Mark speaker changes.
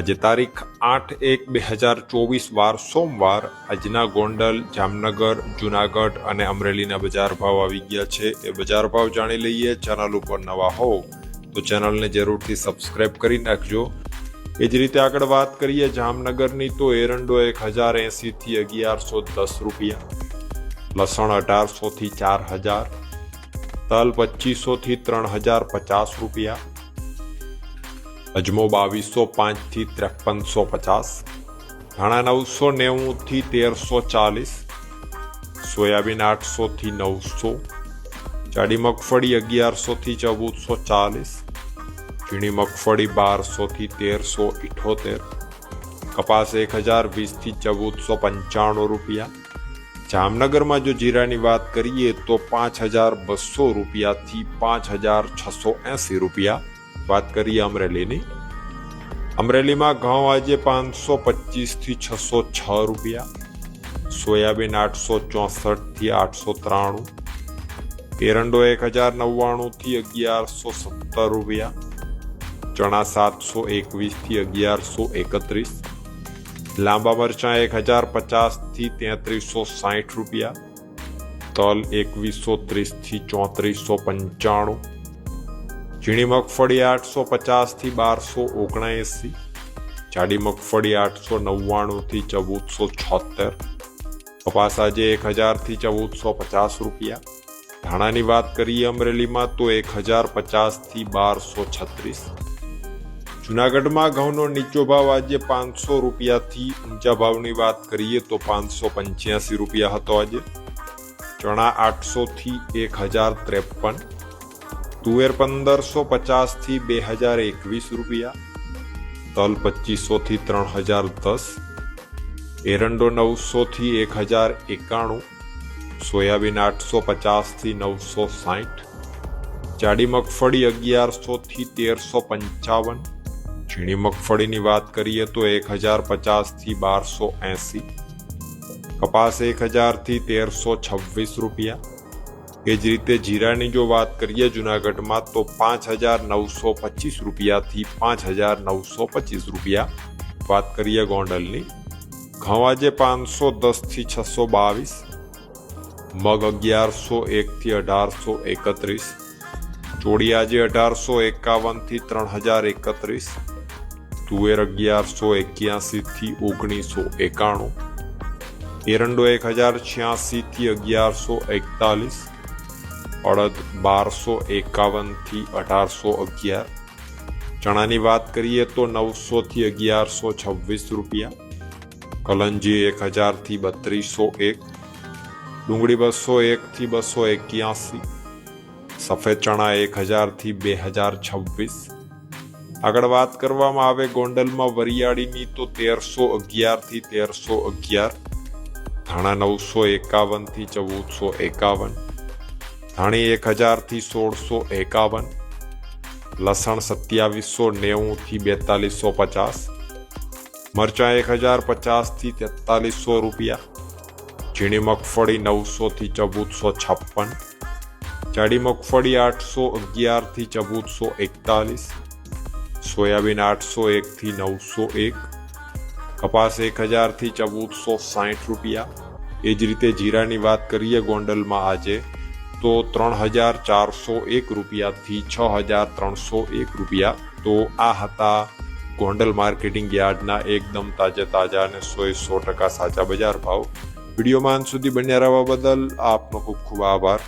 Speaker 1: આજે તારીખ આઠ એક બે હજાર ચોવીસ વાર સોમવાર આજના ગોંડલ, જામનગર, જુનાગઢ અને અમરેલીના બજાર ભાવ આવી ગયા છે. એ બજાર ભાવ જાણી લઈએ. ચેનલ ઉપર નવા હો તો ચેનલને જરૂરથી સબસ્ક્રાઇબ કરી નાખજો. એ જ રીતે આગળ વાત કરીએ જામનગરની તો એરંડો એક હજાર એંસીથી અગિયારસો દસ રૂપિયા. લસણ અઢારસોથી ચાર હજાર. તલ પચીસોથી ત્રણ હજાર પચાસ રૂપિયા. અજમો બાવીસો પાંચથી ત્રેપનસો પચાસ, ધાણા નવસો નેવુંથી તેરસો ચાલીસ, સોયાબીન આઠસોથી નવસો, જાડી મગફળી અગિયારસોથી ચૌદસો ચાલીસ, ઝીણી મગફળી બારસોથી તેરસો ઇઠોતેર, કપાસ એક હજાર વીસથી ચૌદસો પંચાણું રૂપિયા. જામનગરમાં જો જીરાની વાત કરીએ તો પાંચ હજાર બસો રૂપિયાથી પાંચ હજાર છસો એંસી રૂપિયા. વાત કરીએ અમરેલીની. અમરેલીમાં ઘઉં આજે પાંચસો પચીસથી છસો છ રૂપિયા, સોયાબીન આઠસો ચોસઠથી આઠસો ત્રાણું, એરંડો એક હજાર નવ્વાણુંથી અગિયારસો સત્તર રૂપિયા, ચણા સાતસો એકવીસથી અગિયારસો એકત્રીસ, લાંબા મરચાં એક હજાર પચાસથી તેત્રીસો સાઠ રૂપિયા, તલ એકવીસો ત્રીસથી ચોત્રીસો પંચાણું ઝીણી મગફળી આઠસો પચાસથી બારસો ઓગણએંસી જાડી મગફળી આઠસો નવ્વાણુંથી ચૌદસો છોતેર કપાસ આજે એક હજારથી ચૌદસો પચાસ રૂપિયા. ધાણાની વાત કરીએ અમરેલીમાં તો એક હજાર પચાસથી બારસો છત્રીસ જુનાગઢમાં ઘઉંનો નીચો ભાવ આજે પાંચસો રૂપિયાથી ઊંચા ભાવની વાત કરીએ તો પાંચસો પંચ્યાસી રૂપિયા હતો આજે. ચણા આઠસોથી એક હજાર ત્રેપન તુવેર પંદરસો પચાસથી બે હજાર એકવીસ રૂપિયા, તલ પચીસોથી ત્રણ હજાર દસ, એરંડો નવસોથી એક હજાર એકાણું, સોયાબીન આઠસો પચાસથી નવસો સાઠ, જાડી મગફળી અગિયારસોથી તેરસો પંચાવન, ઝીણી મગફળીની વાત કરીએ તો એક હજાર પચાસથી બારસો એંસી, કપાસ એક હજારથી તેરસો છવ્વીસ રૂપિયા એ જ રીતે જીરાની જો વાત કરીએ જુનાગઢમાં, તો પાંચ હજાર નવસો પચીસ રૂપિયાથી પાંચ હજાર નવસો પચીસ રૂપિયા વાત કરીએ ગોંડલની. ઘઉં આજે પાંચસો દસથી છસો બાવીસ, મગ અગિયારસો એકથી અઢારસો એકત્રીસ, ચોળી આજે અઢારસો એકાવનથી ત્રણ હજાર એકત્રીસ, તુવેર અગિયારસો એક્યાસીથી ઓગણીસો એકાણું, એરંડો એક હજાર છ્યાસીથી અગિયારસો એકતાલીસ અડદ બારસો એકાવનથી અઢારસો અગિયાર. ચણાની વાત કરીએ તો નવસોથી અગિયારસો છવ્વીસ રૂપિયા. કલંજી એક હજારથી બત્રીસો એક. ડુંગળી બસો એકથી બસો એક્યાસી. સફેદ ચણા એક હજારથી બે હજાર છવ્વીસ. આગળ વાત કરવામાં આવે ગોંડલમાં વરિયાળીની તો તેરસો અગિયારથી તેરસો અગિયાર. ધાણા નવસો એકાવનથી ચૌદસો એકાવન. ધાણી એક હજારથી સોળસો એકાવન, લસણ સત્યાવીસો નેવુંથી બેતાલીસો પચાસ, મરચાં એક હજાર પચાસથી તેતાલીસો રૂપિયા, ઝીણી મગફળી નવસોથી ચૌદસો છપ્પન, જાડી મગફળી આઠસો અગિયારથી ચૌદસો એકતાલીસ, સોયાબીન આઠસો એકથી નવસો એક, કપાસ એક હજારથી ચૌદસો સાઠ રૂપિયા. એ જ રીતે જીરાની વાત કરીએ ગોંડલમાં આજે. તો ત્રણ હજાર ચારસો એક રૂપિયાથી છ હજાર ત્રણસો એક રૂપિયા. તો આ હતા ગોંડલ માર્કેટિંગ યાર્ડના એકદમ તાજા તાજા અને સો સો ટકા સાચા બજાર ભાવ. વિડીયોમાં સુધી બન્યા રહેવા બદલ આપનો ખૂબ ખૂબ આભાર.